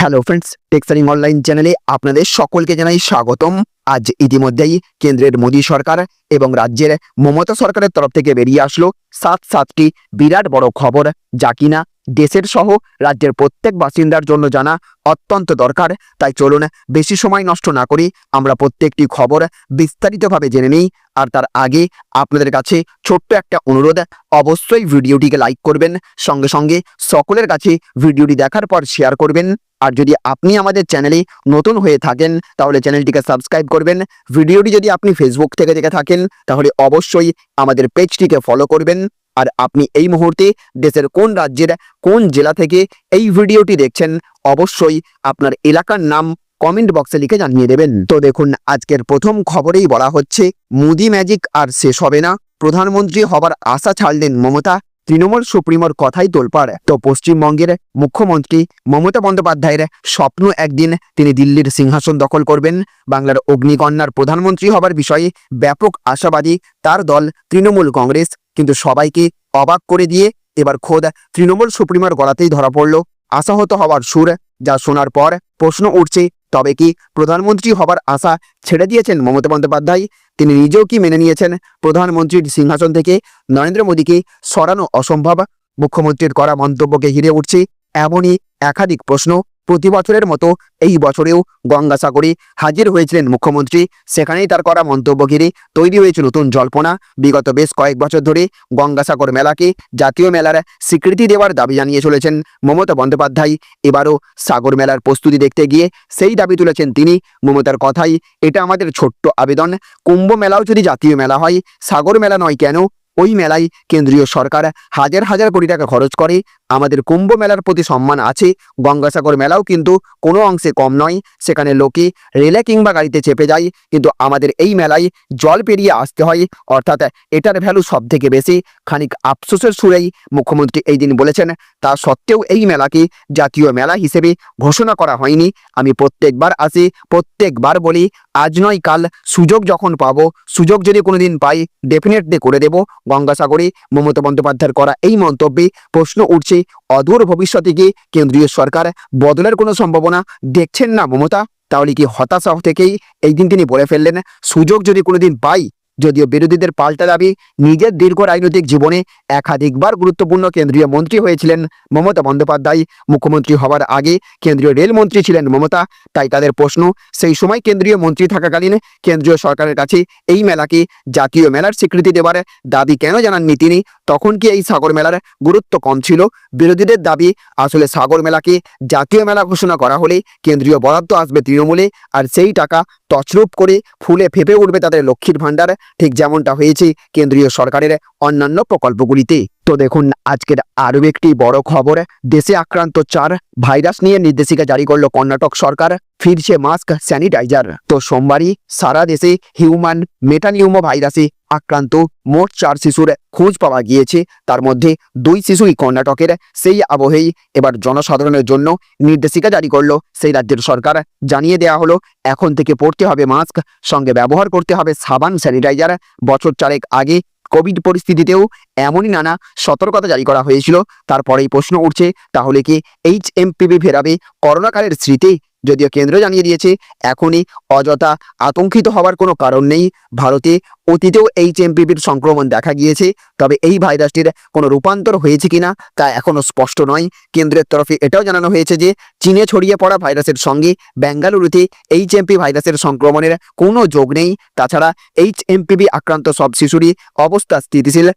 Hello friends টেক্সারিং online চ্যানেলে আপনাদের সকলকে জানাই স্বাগতম। আজ ইতিমধ্যেই কেন্দ্রের মোদী সরকার এবং রাজ্যের মমতা সরকারের তরফ থেকে বেরিয়ে আসলো সাত সাতটি বিরাট বড় খবর, যা কিনা দেশের সহ রাজ্যের প্রত্যেক বাসিন্দার জন্য জানা অত্যন্ত দরকার। তাই চলুন বেশি সময় নষ্ট না করি, আমরা প্রত্যেকটি খবর বিস্তারিতভাবে জেনে নিই। আর তার আগে আপনাদের কাছে ছোট্ট একটা অনুরোধ, অবশ্যই ভিডিওটিকে লাইক করবেন, সঙ্গে সঙ্গে সকলের কাছে ভিডিওটি দেখার পর শেয়ার করবেন। আর যদি আপনি আমাদের চ্যানেলে নতুন হয়ে থাকেন, তাহলে চ্যানেলটিকে সাবস্ক্রাইব করবেন। ভিডিওটি যদি আপনি ফেসবুক থেকে দেখে থাকেন, তাহলে অবশ্যই আমাদের পেজটিকে ফলো করবেন। আর আপনি এই মুহূর্তে দেশের কোন রাজ্যের কোন জেলা থেকে এই ভিডিওটি দেখছেন, অবশ্যই আপনার এলাকার নাম কমেন্ট বক্সে লিখে জানিয়ে দেবেন। তো দেখুন, আজকের প্রথম খবরেই বলা হচ্ছে, মুদি ম্যাজিক আর শেষ হবে না। প্রধানমন্ত্রী হবার আশা ছাড়লেন মমতা, তৃণমূল সুপ্রিমোর কথাই তোলপাড়। তো পশ্চিমবঙ্গের মুখ্যমন্ত্রী মমতা বন্দ্যোপাধ্যায়ের স্বপ্ন একদিন তিনি দিল্লির সিংহাসন দখল করবেন। বাংলার অগ্নিকন্যার প্রধানমন্ত্রী হবার বিষয়ে ব্যাপক আশাবাদী তার দল তৃণমূল কংগ্রেস। কিন্তু সবাইকে অবাক করে দিয়ে এবার খোদ তৃণমূল সুপ্রিমোর গলাতেই ধরা পড়ল। আশাহত হওয়ার সুর যা শোনার পর প্রশ্ন উঠছে, তবে কি প্রধানমন্ত্রী হবার আশা ছেড়ে দিয়েছেন মমতা বন্দ্যোপাধ্যায়? তিনি নিজেও কি মেনে নিয়েছেন প্রধানমন্ত্রীর সিংহাসন থেকে নরেন্দ্র মোদীকে সরানো অসম্ভব? মুখ্যমন্ত্রীর করা মন্তব্যকে ঘিরে উঠছে এমনই একাধিক প্রশ্ন। প্রতি বছরের মতো এই বছরেও গঙ্গাসাগরে হাজির হয়েছিলেন মুখ্যমন্ত্রী। সেখানেই তার করা মন্তব্য ঘিরে তৈরি হয়েছে নতুন জল্পনা। বিগত বেশ কয়েক বছর ধরে গঙ্গাসাগর মেলাকে জাতীয় মেলার স্বীকৃতি দেওয়ার দাবি জানিয়ে চলেছেন মমতা বন্দ্যোপাধ্যায়। এবারও সাগর মেলার প্রস্তুতি দেখতে গিয়ে সেই দাবি তুলেছেন তিনি। মমতার কথাই, এটা আমাদের ছোট্ট আবেদন। কুম্ভ মেলাও যদি জাতীয় মেলা হয়, সাগর মেলা নয় কেন? ওই মেলায় কেন্দ্রীয় সরকার হাজার হাজার কোটি টাকা খরচ করে। আমাদের কুম্ভ মেলার প্রতি সম্মান আছে। গঙ্গাসাগর মেলাও কিন্তু কোনো অংশে কম নয়। সেখানে লোকে রেলে কিংবা গাড়িতে চেপে যায়। কিন্তু আমাদের এই মেলায় জল পেরিয়ে আসতে হয়। অর্থাৎ এটার ভ্যালু সব থেকে বেশি। খানিক আফসোসের সুরেই মুখ্যমন্ত্রী এই দিন বলেছেন, তা সত্ত্বেও এই মেলাকে জাতীয় মেলা হিসেবে ঘোষণা করা হয়নি। আমি প্রত্যেকবার আসি, প্রত্যেকবার বলি, আজ নয়, কাল সুযোগ যখন পাবো, সুযোগ যদি কোনোদিন পাই ডেফিনেটলি করে দেব। গঙ্গাসাগরে মমতা বন্দ্যোপাধ্যায়ের করা এই মন্তব্যে প্রশ্ন উঠছে অদূর ভবিষ্যতে গিয়ে কেন্দ্রীয় সরকার বদলের কোনো সম্ভাবনা দেখছেন না মমতা? তাহলে কি হতাশা থেকেই এই দিন তিনি বলে ফেললেন? সুযোগ যদি কোনোদিন পাই যদিও বিরোধীদের পাল্টা দাবি নিজের দীর্ঘ রাজনৈতিক জীবনে একাধিকবার গুরুত্বপূর্ণ কেন্দ্রীয় মন্ত্রী হয়েছিলেন মমতা বন্দ্যোপাধ্যায়। মুখ্যমন্ত্রী হওয়ার আগে কেন্দ্রীয় রেলমন্ত্রী ছিলেন মমতা। তাই তাদের প্রশ্ন, সেই সময় কেন্দ্রীয় মন্ত্রী থাকাকালীন কেন্দ্রীয় সরকারের কাছে এই মেলাকে জাতীয় মেলার স্বীকৃতি দেওয়ার দাবি কেন জানাননি তিনি? তখন কি এই সাগর মেলার গুরুত্ব কম ছিল? বিরোধীদের দাবি, আসলে সাগর মেলাকে জাতীয় মেলা ঘোষণা করা হলে কেন্দ্রীয় বরাদ্দ আসবে তৃণমূলে, আর সেই টাকা তছরূপ করে ফুলে ফেপে উঠবে তাদের লক্ষ্মীর ভাণ্ডার। ঠিক যেমনটা হয়েছে কেন্দ্রীয় সরকারের অন্যান্য প্রকল্পগুলিতে। তো দেখুন, আজকের আরও একটি বড় খবর, দেশে আক্রান্ত চার ভাইরাস নিয়ে নির্দেশিকা জারি করল কর্ণাটক সরকার, ফিরছে মাস্ক, স্যানিটাইজার। তো সোমবারই সারা দেশে হিউম্যান মেটানিউমো ভাইরাসে আক্রান্ত মোট চার শিশুর খোঁজ পাওয়া গিয়েছে। তার মধ্যে দুই শিশুই কর্ণাটকের, সেই আবহেই এবার জনসাধারণের জন্য নির্দেশিকা জারি করল সেই রাজ্যের সরকার। জানিয়ে দেওয়া হলো, এখন থেকে পড়তে হবে মাস্ক, সঙ্গে ব্যবহার করতে হবে সাবান, স্যানিটাইজার। বছর চারেক আগে কোভিড পরিস্থিতিতেও এমনই নানা সতর্কতা জারি করা হয়েছিল। তারপরেই প্রশ্ন উঠছে, তাহলে কি এইচ এমপিবি ফেরাবে? করোনাকালের স্মৃতি যদিও কেন্দ্র জানিয়ে দিয়েছে, এখনই অযথা আতঙ্কিত হওয়ার কোনো কারণ নেই। ভারতে অতীতেও এইচ এমপিভির সংক্রমণ দেখা গিয়েছে, তবে এই ভাইরাসটির কোনো রূপান্তর হয়েছে কিনা তা এখনও স্পষ্ট নয়। কেন্দ্রের তরফে এটাও জানানো হয়েছে যে, চীনে ছড়িয়ে পড়া ভাইরাসের সঙ্গে বেঙ্গালুরুতে এইচ এমপি ভাইরাসের সংক্রমণের কোনো যোগ নেই। তাছাড়া এইচ এমপিভি আক্রান্ত সব শিশুরই অবস্থা স্থিতিশীল।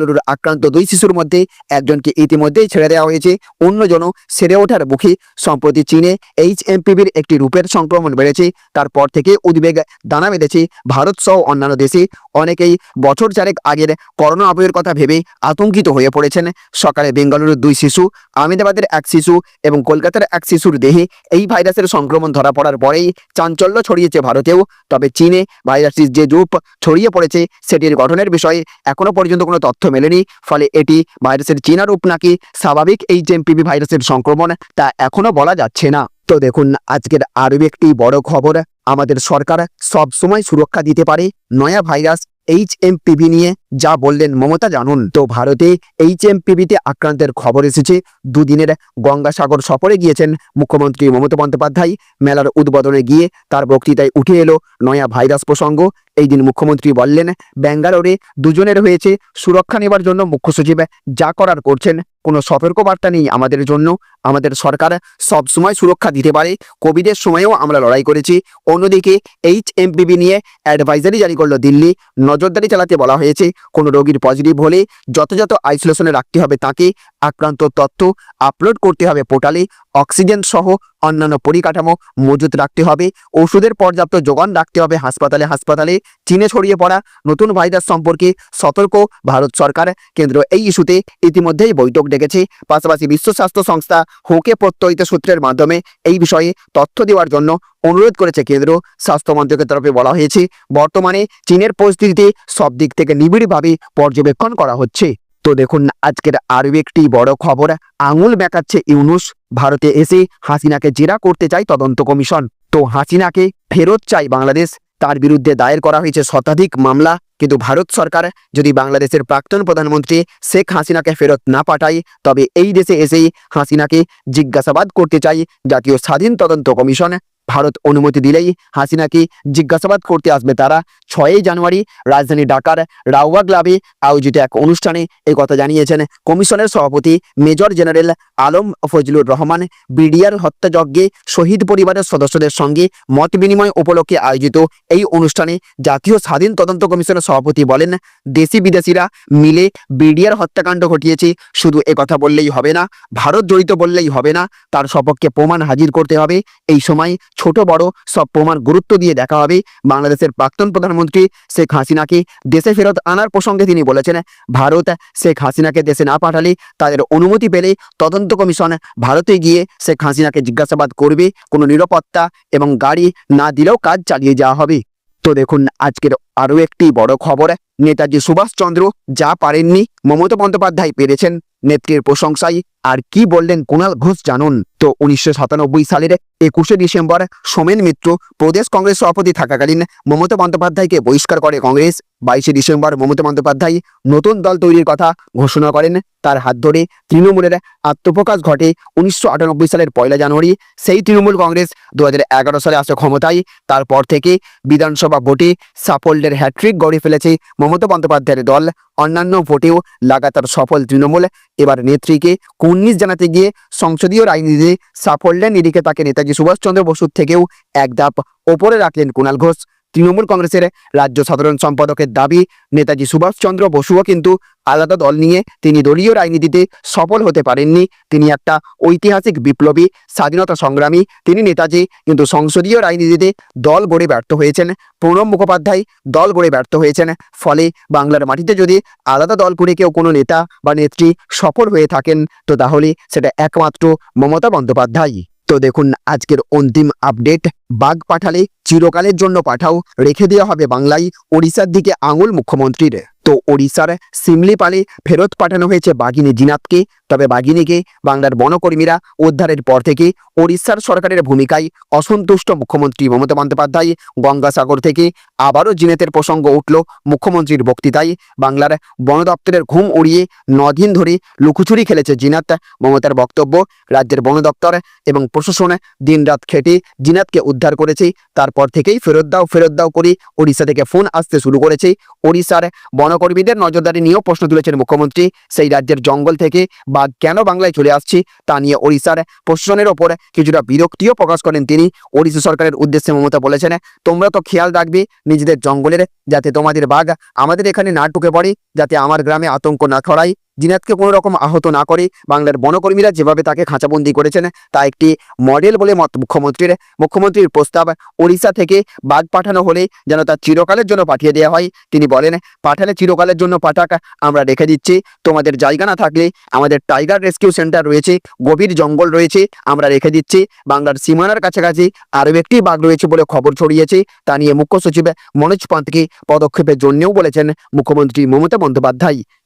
বেঙ্গালুরুর আক্রান্ত দুই শিশুর মধ্যে একজনকে ইতিমধ্যেই ছেড়ে দেওয়া হয়েছে, অন্যজনও সেরে ওঠার মুখে। সম্প্রতি চীনে এইচ এমপিভির একটি রূপের সংক্রমণ বেড়েছে, তারপর থেকে উদ্বেগ দানা বেঁধেছে ভারত সহ অন্যান্য দেশে। অনেকেই বছর চারেক আগের করোনা আবহের কথা ভেবে আতঙ্কিত হয়ে পড়েছেন। সকালে বেঙ্গালুরুর দুই শিশু, আহমেদাবাদের এক শিশু এবং কলকাতার এক শিশুর দেহে এই ভাইরাসের সংক্রমণ ধরা পড়ার পরেই চাঞ্চল্য ছড়িয়েছে ভারতেও। তবে চীনে ভাইরাসটির যে রূপ ছড়িয়ে পড়েছে, সেটির গঠনের বিষয়ে এখনও পর্যন্ত কোনো তথ্য মেলেনি, ফলে এটি ভাইরাসের চীনা রূপ নাকি স্বাভাবিক এই জেমপিভি ভাইরাসের সংক্রমণ, তা এখনও বলা যাচ্ছে না। তো দেখুন, আজকের আরও একটি বড় খবর, আমাদের সরকার সব সময় সুরক্ষা দিতে পারে নয়া ভাইরাস এইচ এম পিভি নিয়ে, যা বললেন মমতা জানুন। তো ভারতে এইচ এম পিভিতে আক্রান্তের খবর এসেছে, দুদিনের গঙ্গাসাগর সফরে গিয়েছেন মুখ্যমন্ত্রী মমতা বন্দ্যোপাধ্যায়। মেলার উদ্বোধনে গিয়ে তার বক্তৃতায় উঠে এলো নয়া ভাইরাস প্রসঙ্গ এই দিন মুখ্যমন্ত্রী বললেন, ব্যাঙ্গালোরে দুজনের হয়েছে সুরক্ষা নেবার জন্য মুখ্য সচিব, যা করার করছেন। কোনো সতর্কবার্তা নেই আমাদের জন্য। আমাদের সরকার সব সময় সুরক্ষা দিতে পারে। কোভিডের সময়েও আমরা লড়াই করেছি। অন্যদিকে এইচ এমপিবি নিয়ে অ্যাডভাইজারি জারি করল দিল্লি। নজরদারি চালাতে বলা হয়েছে। কোনো রোগীর পজিটিভ হলে যথাযথ আইসোলেশনে রাখতে হবে তাকে। আক্রান্ত তথ্য আপলোড করতে হবে পোর্টালে অক্সিজেন সহ অন্যান্য পরিকাঠামো মজুত রাখতে হবে। ওষুধের পর্যাপ্ত যোগান রাখতে হবে হাসপাতালে। হাসপাতালে চীনে ছড়িয়ে পড়া নতুন ভাইরাস সম্পর্কে সতর্ক ভারত সরকার কেন্দ্র এই ইস্যুতে ইতিমধ্যেই বৈঠক ডেকেছে। পাশাপাশি বিশ্ব স্বাস্থ্য সংস্থা হোকে প্রত্যয়িত সূত্রের মাধ্যমে এই বিষয়ে তথ্য দেওয়ার জন্য অনুরোধ করেছে কেন্দ্র। স্বাস্থ্য মন্ত্রকের তরফে বলা হয়েছে, বর্তমানে চীনের পরিস্থিতিতে সব দিক থেকে নিবিড়ভাবে পর্যবেক্ষণ করা হচ্ছে। তো দেখুন, আজকের আরও একটি বড় খবর, আঙুল বেঁকাচ্ছে ইউনুস। ভারতে এসে হাসিনাকে জেরা করতে চায় তদন্ত কমিশন। তো হাসিনাকে ফেরত চাই বাংলাদেশ। তার বিরুদ্ধে দায়ের করা হয়েছে শতাধিক মামলা। কিন্তু ভারত সরকার যদি বাংলাদেশের প্রাক্তন প্রধানমন্ত্রী শেখ হাসিনাকে ফেরত না পাঠায়, তবে এই দেশে এসেই হাসিনাকে জিজ্ঞাসাবাদ করতে চাই জাতীয় স্বাধীন তদন্ত কমিশন। ভারত অনুমতি দিলেই হাসিনাকে জিজ্ঞাসাবাদ করতে আসবে তারা। ছয়ই জানুয়ারি রাজধানী ঢাকার রাউয়া ক্লাবে আয়োজিত এক অনুষ্ঠানে এই কথা জানিয়েছেন কমিশনের সভাপতি major general Alam Fazlur Rahman. BDR হত্যাযজ্ঞে শহীদ পরিবারের সদস্যদের সঙ্গে মত বিনিময় উপলক্ষে আয়োজিত এই অনুষ্ঠানে জাতীয় স্বাধীন তদন্ত কমিশনের সভাপতি বলেন, দেশি বিদেশিরা মিলে বিডিআর হত্যাকাণ্ড ঘটিয়েছে, শুধু কথা বললেই হবে না, ভারত জড়িত বললেই হবে না, তার সপক্ষে প্রমাণ হাজির করতে হবে। এই সময় ছোট বড় সব প্রমাণ গুরুত্ব দিয়ে দেখা হবে। বাংলাদেশের প্রাক্তন প্রধানমন্ত্রী শেখ হাসিনাকে দেশে ফেরত আনার প্রসঙ্গে তিনি বলেছেন, ভারত শেখ হাসিনাকে দেশে না পাঠালে তাদের অনুমতি পেলে তদন্ত কমিশন ভারতে গিয়ে শেখ হাসিনাকে জিজ্ঞাসাবাদ করবে, কোনো নিরাপত্তা এবং গাড়ি না দিলেও কাজ চালিয়ে যাওয়া হবে। তো দেখুন আজকের আরও একটি বড় খবর, নেতাজি সুভাষচন্দ্র যা পারেননি, মমতা বন্দ্যোপাধ্যায় পেরেছেন। নেত্রীর প্রশংসায় আর কি বললেন কুণাল ঘোষ জানুন। তো উনিশশো সাতানব্বই সালের একুশে ডিসেম্বর, সোমেন মিত্র প্রদেশ কংগ্রেস সভাপতি থাকাকালীন মমতা বন্দ্যোপাধ্যায়কে বহিষ্কার করে কংগ্রেস। বাইশে ডিসেম্বর, মমতা বন্দ্যোপাধ্যায় নতুন দল তৈরির কথা ঘোষণা করেন। তার হাত ধরে তৃণমূলের আত্মপ্রকাশ ঘটে উনিশশো আটানব্বই সালের পয়লা জানুয়ারি। সেই তৃণমূল কংগ্রেস দু হাজার এগারো সালে আসে ক্ষমতায়, তারপর থেকে বিধানসভা ভোটে সাফল্যের হ্যাট্রিক গড়ে ফেলেছে মমতা বন্দ্যোপাধ্যায়ের দল। অন্যান্য ভোটেও লাগাতার সফল তৃণমূল। এবার নেত্রীকে কুর্নিশ জানাতে গিয়ে সংসদীয় রাজনীতিতে সাফল্যের নিরিখে তাকে নেতাজি সুভাষচন্দ্র বসুর থেকেও এক ধাপ ওপরে রাখলেন কুণাল ঘোষ। তৃণমূল কংগ্রেসের রাজ্য সাধারণ সম্পাদকের দাবি, নেতাজি সুভাষচন্দ্র বসুও কিন্তু আলাদা দল নিয়ে তিনি দলীয় রাজনীতিতে সফল হতে পারেননি। তিনি একটা ঐতিহাসিক বিপ্লবী, স্বাধীনতা সংগ্রামী। তিনি নেতাজি কিন্তু সংসদীয় রাজনীতিতে দল গড়ে ব্যর্থ হয়েছেন। প্রণব মুখোপাধ্যায় দল গড়ে ব্যর্থ হয়েছেন। ফলে বাংলার মাটিতে যদি আলাদা দল করে কেউ কোনো নেতা বা নেত্রী সফল হয়ে থাকেন, তো তাহলে সেটা একমাত্র মমতা বন্দ্যোপাধ্যায় তো দেখুন, আজকের অন্তিম আপডেট। বাঘ পাঠালে চিরকালের জন্য পাঠাও, রেখে দেওয়া হবে বাংলায় ওড়িশার দিকে আঙুল মুখ্যমন্ত্রীর। তো ওড়িশার সিমলিপালে ফেরত পাঠানো হয়েছে বাঘিনী জিনাতকে। তবে বাঘিনীকে বাংলার বনকর্মীরা উদ্ধারের পর থেকে ওড়িশার সরকারের ভূমিকায় অসন্তুষ্ট মুখ্যমন্ত্রী মমতা বন্দ্যোপাধ্যায় গঙ্গাসাগর থেকে আবারও জিনেতের প্রসঙ্গ উঠল মুখ্যমন্ত্রীর বক্তৃতায়। বাংলার বন দপ্তরের ঘুম উড়িয়ে নদিন ধরে লুকোচুরি খেলেছে জিনাত। মমতার বক্তব্য, রাজ্যের বন দপ্তর এবং প্রশাসন দিনরাত খেটে জিনাতকে উদ্ধার করেছে। তারপর থেকেই ফেরত দাও ফেরত দাও করে ওড়িশা থেকে ফোন আসতে শুরু করেছে। ওড়িশার বনকর্মীদের নজরদারি নিয়েও প্রশ্ন তুলেছেন মুখ্যমন্ত্রী। সেই রাজ্যের জঙ্গল থেকে বাঘ কেন বাংলায় চলে আসছি তা নিয়ে ওড়িশার প্রশাসনের ওপর কিছুটা বিরক্তিও প্রকাশ করেন তিনি। ওড়িশা সরকারের উদ্দেশ্যে মমতা বলেছেন, তোমরা তো খেয়াল রাখবে, নিজেদের জঙ্গলের যাতে তোমাদের বাঘ আমাদের এখানে না ঢুকে পড়ে, যাতে আমার গ্রামে আতঙ্ক না ছড়ায়। জিনাতকে কোনো রকম আহত না করে বাংলার বনকর্মীরা যেভাবে তাকে খাঁচাবন্দি করেছেন, তা একটি মডেল বলে মত মুখ্যমন্ত্রীর মুখ্যমন্ত্রীর প্রস্তাব ওড়িশা থেকে বাঘ পাঠানো হলে যেন তার চিরকালের জন্য পাঠিয়ে দেওয়া হয়। তিনি বলেন, পাঠালে চিরকালের জন্য পাঠাক, আমরা রেখে দিচ্ছি। তোমাদের জায়গা না থাকলে আমাদের টাইগার রেস্কিউ সেন্টার রয়েছে, গভীর জঙ্গল রয়েছে, আমরা রেখে দিচ্ছি। বাংলার সীমানার কাছাকাছি আরও একটি বাঘ রয়েছে বলে খবর ছড়িয়েছে। তা নিয়ে মুখ্য সচিব মনোজ পান্তকে পদক্ষেপের জন্যও বলেছেন মুখ্যমন্ত্রী মমতা বন্দ্যোপাধ্যায়।